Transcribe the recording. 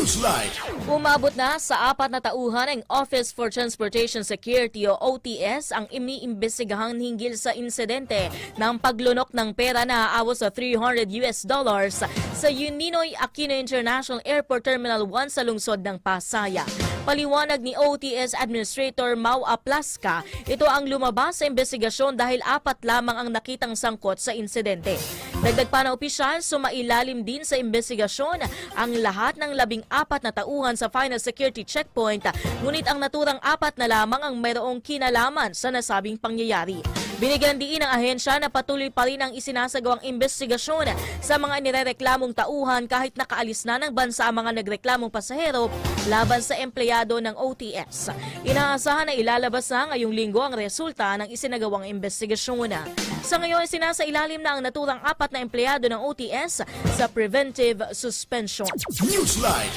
Newsline. Umabot na sa apat na tauhan ang Office for Transportation Security o OTS ang iniimbestigahang hinggil sa insidente ng paglunok ng pera na aabot sa 300 US dollars sa Uninoy Aquino International Airport Terminal 1 sa lungsod ng Pasaya. Paliwanag ni OTS Administrator Mau Aplaska, ito ang lumabas sa investigasyon dahil apat lamang ang nakitang sangkot sa insidente. Dagdag pa na opisyal, sumailalim din sa investigasyon ang lahat ng labing apat na tauhan sa final security checkpoint, ngunit ang naturang apat na lamang ang mayroong kinalaman sa nasabing pangyayari. Binigyan diin ng ahensya na patuloy pa rin ang isinasagawang investigasyon sa mga nirereklamong tauhan kahit nakaalis na ng bansa ang mga nagreklamong pasahero laban sa empleyado ng OTS. Inaasahan na ilalabas na ngayong linggo ang resulta ng isinagawang investigasyon. Sa ngayon, sinasailalim na ang naturang apat na empleyado ng OTS sa preventive suspension. Newsline.